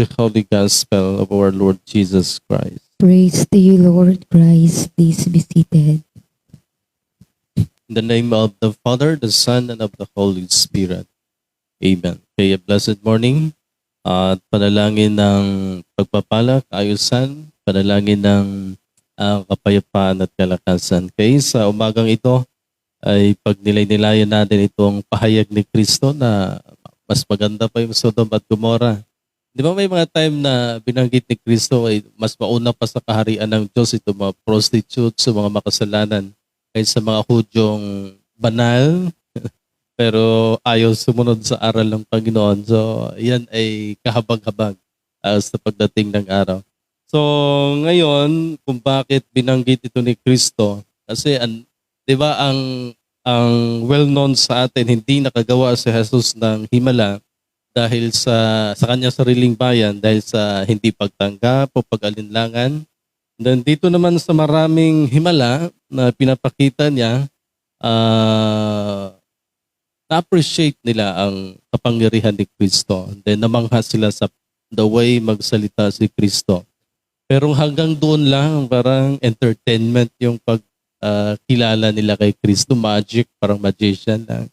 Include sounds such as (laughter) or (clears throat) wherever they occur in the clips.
the Holy Gospel of our Lord Jesus Christ. Praise to you, Lord Christ. Please be seated. In the name of the Father, the Son, and of the Holy Spirit. Amen. Kaya blessed morning at panalangin ng pagpapala, kaayusan, panalangin ng ah, kapayapaan at kalakasan. Kaya sa umagang ito ay pag nilay-nilayan natin itong pahayag ni Kristo na mas maganda pa yung Sodom at Gomorrah. Di ba may mga time na binanggit ni Kristo ay mas mauna pa sa kaharian ng Diyos ito mga prostitutes, mga makasalanan kaysa mga Hudyong banal (laughs) pero ayaw sumunod sa aral ng Panginoon. So, yan ay kahabag-habag uh, sa pagdating ng araw. So, ngayon, kung bakit binanggit ito ni Kristo, kasi, an, di ba, ang, ang well-known sa atin, hindi nakagawa si Jesus ng himala dahil sa, sa kanya sariling bayan, dahil sa hindi pagtanggap o pag-alinlangan. Then dito naman sa maraming himala na pinapakita niya, ah, na-appreciate nila ang kapangyarihan ni Kristo. Then namangha sila sa the way magsalita si Kristo. Pero hanggang doon lang, parang entertainment yung pagkilala nila kay Kristo. Magic, parang magician lang.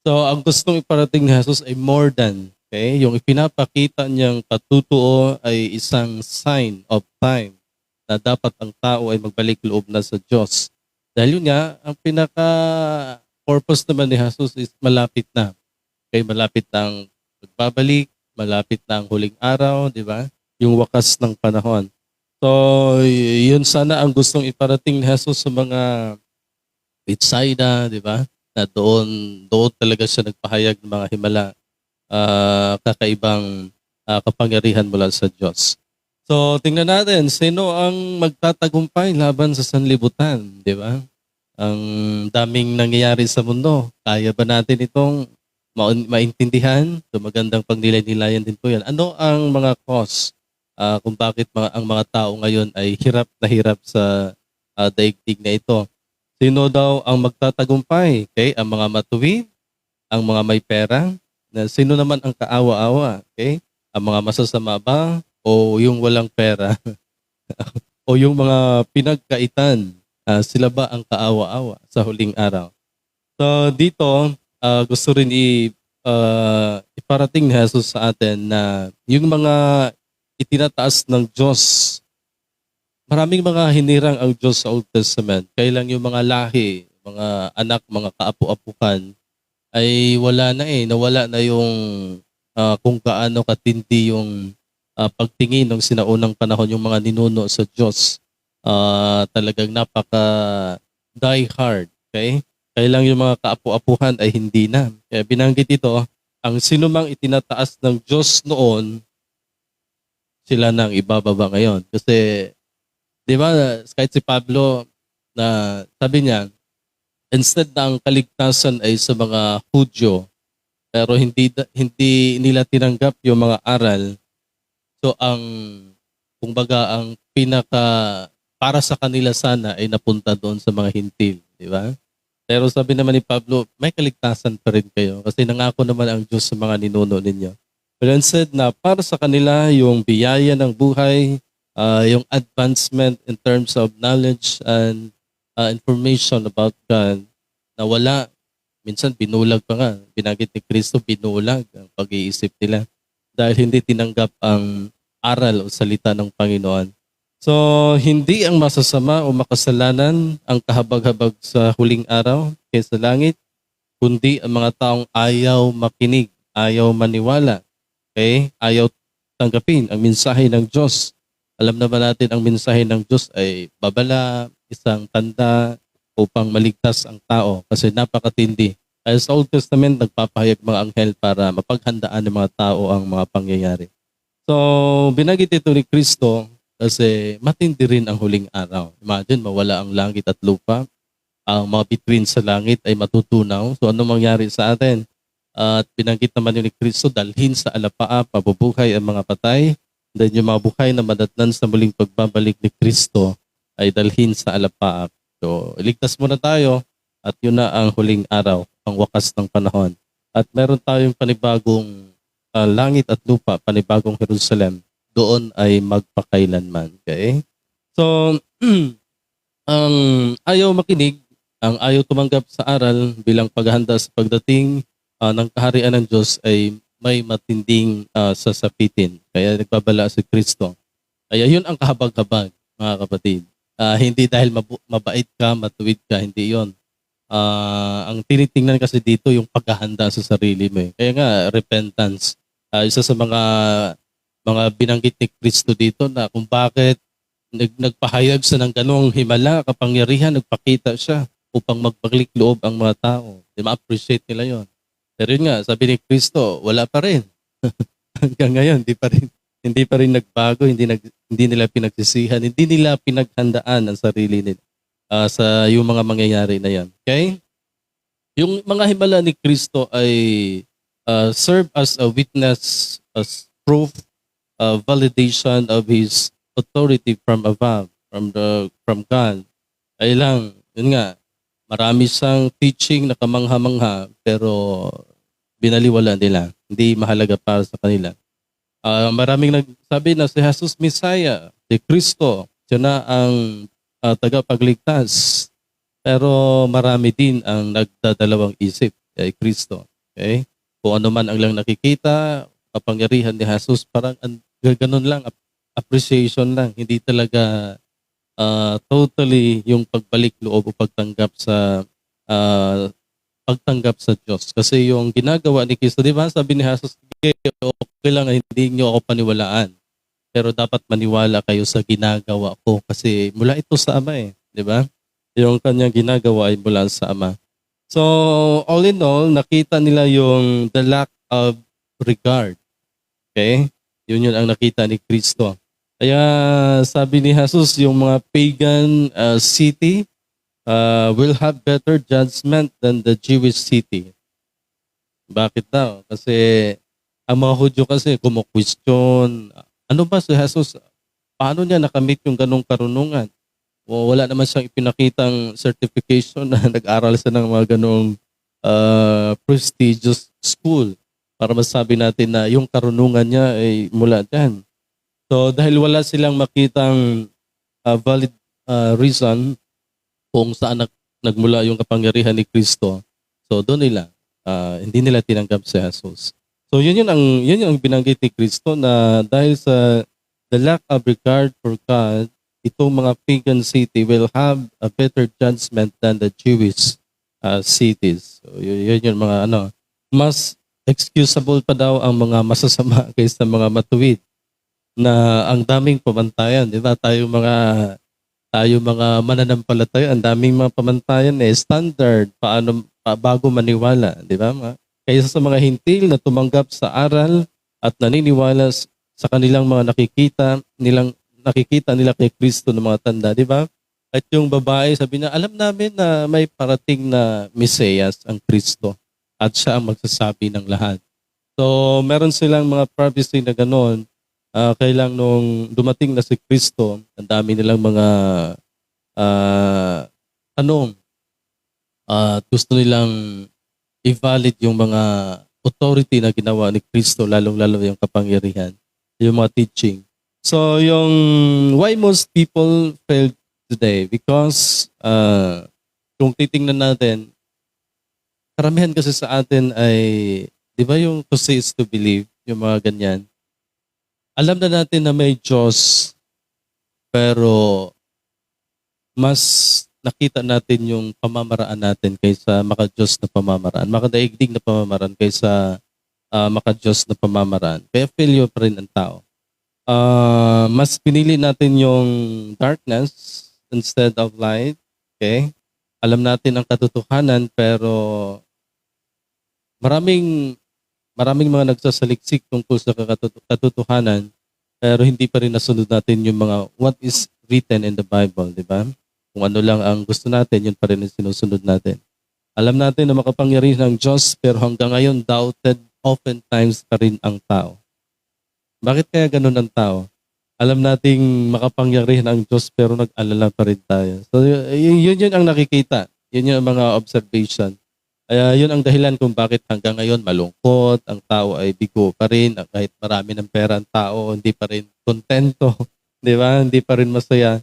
So, ang gustong iparating ni Jesus ay more than. Okay? Yung ipinapakita niyang katutuo ay isang sign of time na dapat ang tao ay magbalik loob na sa Diyos. Dahil yun nga, ang pinaka purpose naman ni Jesus is malapit na. Okay, malapit na ang pagbabalik, malapit na ang huling araw, di ba? Yung wakas ng panahon. So, yun sana ang gustong iparating ni Jesus sa mga Bethsaida, di ba? Na doon, doon talaga siya nagpahayag ng mga himala, ah, kakaibang ah, kapangyarihan mula sa Diyos. So, tingnan natin, sino ang magtatagumpay laban sa sanlibutan, di ba? Ang daming nangyayari sa mundo. Kaya ba natin itong ma- maintindihan? So, magandang pagnilay-nilayan din po yan. Ano ang mga cause ah, kung bakit mga, ang mga tao ngayon ay hirap na hirap sa ah, daigdig na ito? Sino daw ang magtatagumpay? Okay? Ang mga matuwid? Ang mga may pera? Na sino naman ang kaawa-awa? Okay? Ang mga masasama ba? O yung walang pera? (laughs) o yung mga pinagkaitan? Ah, sila ba ang kaawa-awa sa huling araw? So dito, ah, gusto rin i, ah, iparating ni Jesus sa atin na yung mga itinataas ng Diyos, maraming mga hinirang ang Diyos sa Old Testament. Kailang yung mga lahi, mga anak, mga kaapu-apukan, ay wala na eh. Nawala na yung ah, kung gaano katindi yung ah, pagtingin ng sinaunang panahon yung mga ninuno sa Diyos ah talagang napaka die hard. Okay? Kaya lang yung mga kaapu-apuhan ay hindi na. Kaya binanggit ito, ang sinumang itinataas ng Diyos noon, sila nang ibababa ngayon. Kasi, di ba, kahit si Pablo, na sabi niya, instead na ang kaligtasan ay sa mga Hudyo, pero hindi hindi nila tinanggap yung mga aral. So ang kumbaga ang pinaka para sa kanila sana ay napunta doon sa mga hintil, di ba? Pero sabi naman ni Pablo, may kaligtasan pa rin kayo kasi nangako naman ang Diyos sa mga ninuno ninyo. But instead na para sa kanila yung biyaya ng buhay, ah, yung advancement in terms of knowledge and ah, information about God na wala. Minsan binulag pa nga. Binagit ni Kristo, binulag ang pag-iisip nila dahil hindi tinanggap ang aral o salita ng Panginoon. So, hindi ang masasama o makasalanan ang kahabag-habag sa huling araw kaysa langit, kundi ang mga taong ayaw makinig, ayaw maniwala, okay? ayaw tanggapin ang mensahe ng Diyos. Alam naman natin ang mensahe ng Diyos ay babala, isang tanda upang maligtas ang tao kasi napakatindi. Kaya sa Old Testament, nagpapahayag mga anghel para mapaghandaan ng mga tao ang mga pangyayari. So, binagit ito ni Kristo kasi matindi rin ang huling araw. Imagine, mawala ang langit at lupa. Ang mga bituin sa langit ay matutunaw. So, ano mangyari sa atin? At binanggit naman ni Kristo, dalhin sa alapaa, pabubuhay ang mga patay. Then yung mga buhay na madatnan sa muling pagbabalik ni Kristo ay dalhin sa alapaa. So, iligtas muna tayo at yun na ang huling araw, ang wakas ng panahon. At meron tayong panibagong ah, langit at lupa, panibagong Jerusalem, doon ay magpakailanman. Okay? So, (clears throat) ang ayaw makinig, ang ayaw tumanggap sa aral bilang paghahanda sa pagdating ah, ng kaharian ng Diyos ay may matinding ah, sasapitin. Kaya nagbabala si Kristo. Kaya yun ang kahabag-habag, mga kapatid. Ah, hindi dahil mabu- mabait ka, matuwid ka, hindi yon. Ah, ang tinitingnan kasi dito yung paghahanda sa sarili mo. eh. Kaya nga, repentance. Ah, isa sa mga mga binanggit ni Kristo dito na kung bakit nag, nagpahayag siya ng ganong himala, kapangyarihan, nagpakita siya upang magbalik loob ang mga tao. Di ma-appreciate nila yon. Pero yun nga, sabi ni Kristo, wala pa rin. (laughs) Hanggang ngayon, hindi pa rin, hindi pa rin nagbago, hindi, nag, hindi nila pinagsisihan, hindi nila pinaghandaan ang sarili nila ah, sa yung mga mangyayari na yan. Okay? Yung mga himala ni Kristo ay ah, serve as a witness, as proof, uh, validation of His authority from above, from the from God. Ay lang, yun nga, marami siyang teaching na kamangha-mangha pero binaliwala nila. Hindi mahalaga para sa kanila. Ah, maraming nagsabi na si Jesus Messiah, si Kristo, siya na ang ah, tagapagligtas. Pero marami din ang nagdadalawang isip kay Kristo. Okay? Kung ano man ang lang nakikita, kapangyarihan ni Jesus, parang an- ganun lang, ap- appreciation lang. Hindi talaga ah, totally yung pagbalik loob o pagtanggap sa ah, pagtanggap sa Diyos. Kasi yung ginagawa ni Kristo, di ba? Sabi ni Jesus, "Okay, lang hindi niyo ako paniwalaan. Pero dapat maniwala kayo sa ginagawa ko kasi mula ito sa Ama eh. Di ba? Yung kanyang ginagawa ay mula sa Ama. So, all in all, nakita nila yung the lack of regard. Okay? Yun yun ang nakita ni Kristo. Kaya sabi ni Jesus, yung mga pagan uh, city uh, will have better judgment than the Jewish city. Bakit daw? Kasi ang mga Hudyo kasi kumu-question, ano ba si Jesus? Paano niya nakamit yung ganong karunungan? O wala naman siyang ipinakitang certification na (laughs) nag-aral siya ng mga ganong uh, prestigious school para masabi natin na yung karunungan niya ay mula dyan. So dahil wala silang makitang uh, valid uh, reason kung saan nag, nagmula yung kapangyarihan ni Kristo, so doon nila, uh, hindi nila tinanggap si Jesus. So yun yun ang, yun yung binanggit ni Kristo na dahil sa the lack of regard for God, itong mga pagan city will have a better judgment than the Jewish uh, cities. So yun, yun yung mga ano, mas excusable pa daw ang mga masasama (laughs) kaysa mga matuwid na ang daming pamantayan, di ba? Tayo mga tayo mga mananampalataya, ang daming mga pamantayan eh, standard, paano, pa, bago maniwala, di ba? Kaysa sa mga hintil na tumanggap sa aral at naniniwala sa kanilang mga nakikita, nilang nakikita nila kay Kristo ng mga tanda, di ba? At yung babae, sabi na, alam namin na may parating na Mesiyas, ang Kristo, at siya ang magsasabi ng lahat. So, meron silang mga prophecy na gano'n, Ah, kailang nung dumating na si Kristo, ang dami nilang mga ah, tanong. At gusto nilang i-valid yung mga authority na ginawa ni Kristo, lalong-lalo yung kapangyarihan, yung mga teaching. So, yung why most people fail today? Because ah, kung titingnan natin, karamihan kasi sa atin ay, di ba yung to see is to believe, yung mga ganyan alam na natin na may Diyos, pero mas nakita natin yung pamamaraan natin kaysa maka-Diyos na pamamaraan, makadaigdig na pamamaraan kaysa uh, maka-Diyos na pamamaraan. Kaya failure pa rin ang tao. Ah, mas pinili natin yung darkness instead of light. Okay? Alam natin ang katotohanan pero maraming maraming mga nagsasaliksik tungkol sa katotohanan pero hindi pa rin nasunod natin yung mga what is written in the Bible, di ba? Kung ano lang ang gusto natin, yun pa rin ang sinusunod natin. Alam natin na makapangyarihan ng Diyos pero hanggang ngayon doubted oftentimes pa rin ang tao. Bakit kaya ganun ang tao? Alam nating makapangyarihan ang Diyos pero nag-alala pa rin tayo. So yun yun ang nakikita. Yun yung mga observation. Kaya yun ang dahilan kung bakit hanggang ngayon malungkot, ang tao ay bigo pa rin, kahit marami ng pera ang tao, hindi pa rin kontento, (laughs) di ba? Hindi pa rin masaya.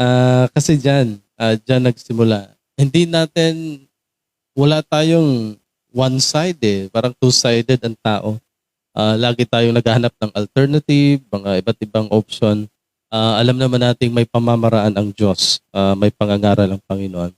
Ah, kasi dyan, ah, dyan nagsimula. Hindi natin, wala tayong one side eh, parang two-sided ang tao. Ah, lagi tayong naghahanap ng alternative, mga iba't ibang option. Ah, alam naman nating may pamamaraan ang Diyos, ah, may pangangaral ang Panginoon.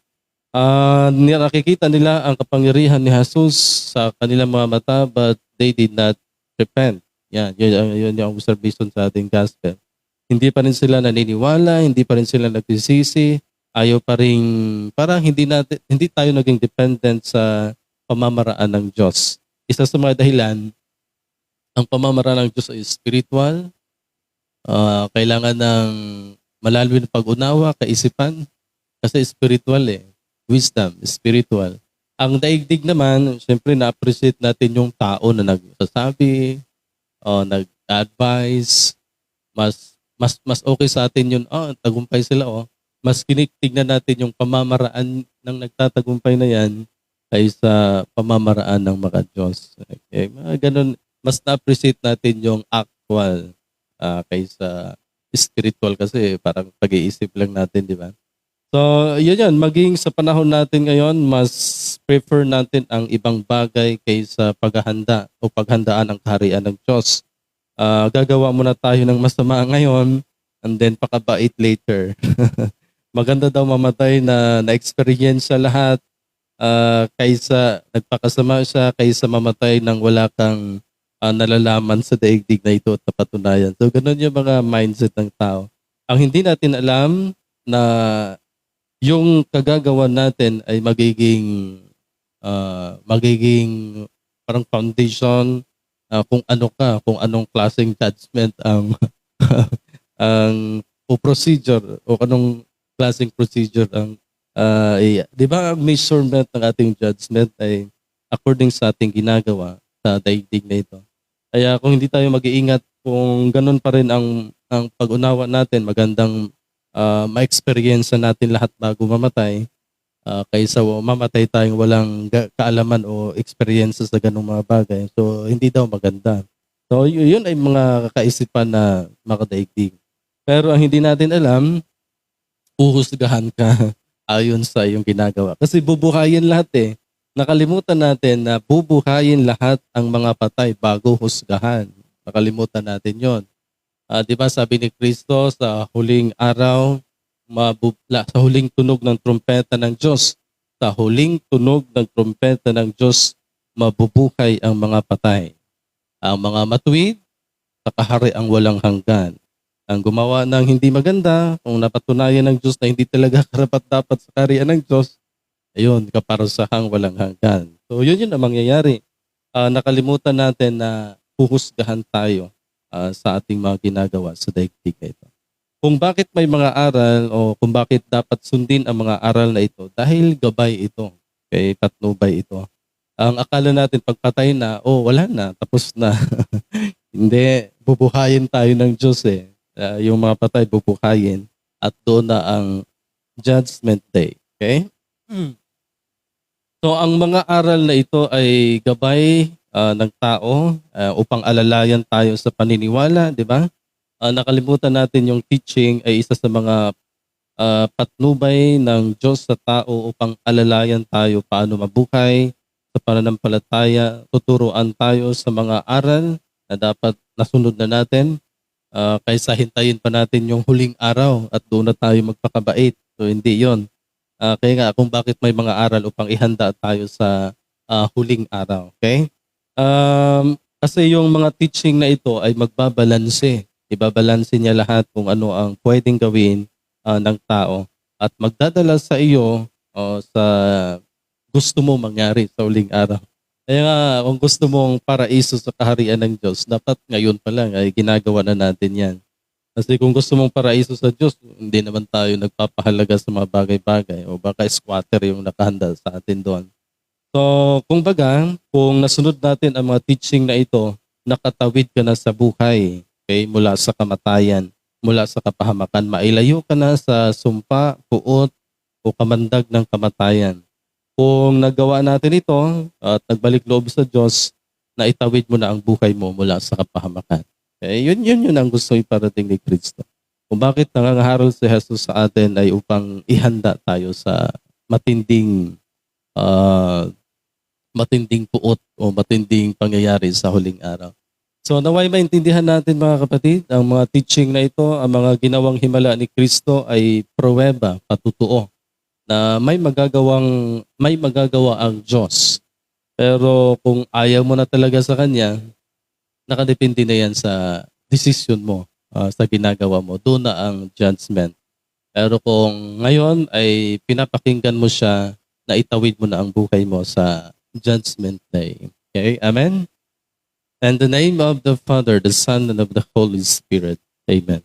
Ah, ni- nakikita nila ang kapangyarihan ni Jesus sa kanilang mga mata but they did not repent. Yan, yun, yun, yun yung observation sa ating gospel. Hindi pa rin sila naniniwala, hindi pa rin sila nagsisisi, ayaw pa rin, parang hindi, natin, hindi tayo naging dependent sa pamamaraan ng Diyos. Isa sa mga dahilan, ang pamamaraan ng Diyos ay spiritual, Ah, kailangan ng malalim na pag-unawa, kaisipan, kasi spiritual eh. Wisdom, spiritual. Ang daigdig naman, siyempre na-appreciate natin yung tao na nagsasabi, o nag-advise, mas mas mas okay sa atin yun, oh, tagumpay sila oh. Mas kinitignan natin yung pamamaraan ng nagtatagumpay na yan kaysa pamamaraan ng mga Diyos. Okay, mga ganun, mas na-appreciate natin yung actual ah, kaysa spiritual kasi parang pag-iisip lang natin, di ba? So, yun yan. Maging sa panahon natin ngayon, mas prefer natin ang ibang bagay kaysa paghahanda o paghandaan ang kaharian ng Diyos. Ah, gagawa muna tayo ng masama ngayon and then pakabait later. (laughs) Maganda daw mamatay na na-experience siya lahat ah, kaysa nagpakasama siya kaysa mamatay nang wala kang ah, nalalaman sa daigdig na ito at napatunayan. So, ganun yung mga mindset ng tao. Ang hindi natin alam na yung kagagawa natin ay magiging ah, magiging parang foundation ah, kung ano ka, kung anong klaseng judgment ang (laughs) ang o procedure o anong klaseng procedure ang ah, i- 'di ba ang measurement ng ating judgment ay according sa ating ginagawa sa daigdig na ito. Kaya kung hindi tayo mag-iingat kung ganun pa rin ang ang pag-unawa natin, magandang uh, ma-experience natin lahat bago mamatay ah, kaysa mamatay tayong walang kaalaman o experience sa ganung mga bagay. So, hindi daw maganda. So, yun ay mga kaisipan na makadaigdig. Pero ang hindi natin alam, uhusgahan ka (laughs) ayon sa iyong ginagawa. Kasi bubuhayin lahat eh. Nakalimutan natin na bubuhayin lahat ang mga patay bago husgahan. Nakalimutan natin yon. Ah, di ba sabi ni Kristo sa huling araw, mabubla, sa huling tunog ng trumpeta ng Diyos, sa huling tunog ng trumpeta ng Diyos, mabubuhay ang mga patay. Ang mga matuwid, sa kahari ang walang hanggan. Ang gumawa ng hindi maganda, kung napatunayan ng Diyos na hindi talaga (laughs) karapat-dapat sa kaharian ng Diyos, ayun, kaparasahang walang hanggan. So yun yun ang mangyayari. Ah, nakalimutan natin na huhusgahan tayo ah, sa ating mga ginagawa sa daigdig na ito. Kung bakit may mga aral o kung bakit dapat sundin ang mga aral na ito dahil gabay ito, kay patnubay ito. Ang akala natin pagpatay na, oh wala na, tapos na. (laughs) Hindi, bubuhayin tayo ng Diyos eh. Ah, yung mga patay bubuhayin at doon na ang judgment day. Okay? So ang mga aral na ito ay gabay ah, ng tao ah, upang alalayan tayo sa paniniwala, di ba? Ah, nakalimutan natin yung teaching ay isa sa mga ah, patnubay ng Diyos sa tao upang alalayan tayo paano mabuhay sa pananampalataya. Tuturuan tayo sa mga aral na dapat nasunod na natin ah, kaysa hintayin pa natin yung huling araw at doon na tayo magpakabait. So hindi yon. Ah, kaya nga kung bakit may mga aral upang ihanda tayo sa ah, huling araw. Okay? Um, kasi yung mga teaching na ito ay magbabalanse. Ibabalanse niya lahat kung ano ang pwedeng gawin ah, ng tao at magdadala sa iyo o sa gusto mo mangyari sa huling araw. Kaya nga, kung gusto mong paraiso sa kaharian ng Diyos, dapat ngayon pa lang ay ginagawa na natin yan. Kasi kung gusto mong paraiso sa Diyos, hindi naman tayo nagpapahalaga sa mga bagay-bagay o baka squatter yung nakahanda sa atin doon. So, kung baga, kung nasunod natin ang mga teaching na ito, nakatawid ka na sa buhay, okay, mula sa kamatayan, mula sa kapahamakan, mailayo ka na sa sumpa, puot, o kamandag ng kamatayan. kung nagawa natin ito at nagbalik loob sa Diyos, na mo na ang buhay mo mula sa kapahamakan. Eh, yun, yun, yun ang gusto iparating ni Kristo. Kung bakit nangangaharol si Jesus sa atin ay upang ihanda tayo sa matinding ah, matinding puot o matinding pangyayari sa huling araw. So naway maintindihan natin mga kapatid, ang mga teaching na ito, ang mga ginawang himala ni Kristo ay pruweba, patutuo na may magagawang may magagawa ang Diyos. Pero kung ayaw mo na talaga sa kanya, nakadepende na yan sa decision mo, ah, sa ginagawa mo. Doon na ang judgment. Pero kung ngayon ay pinapakinggan mo siya na itawid mo na ang buhay mo sa judgment day. Okay? Amen? And the name of the Father, the Son, and of the Holy Spirit. Amen.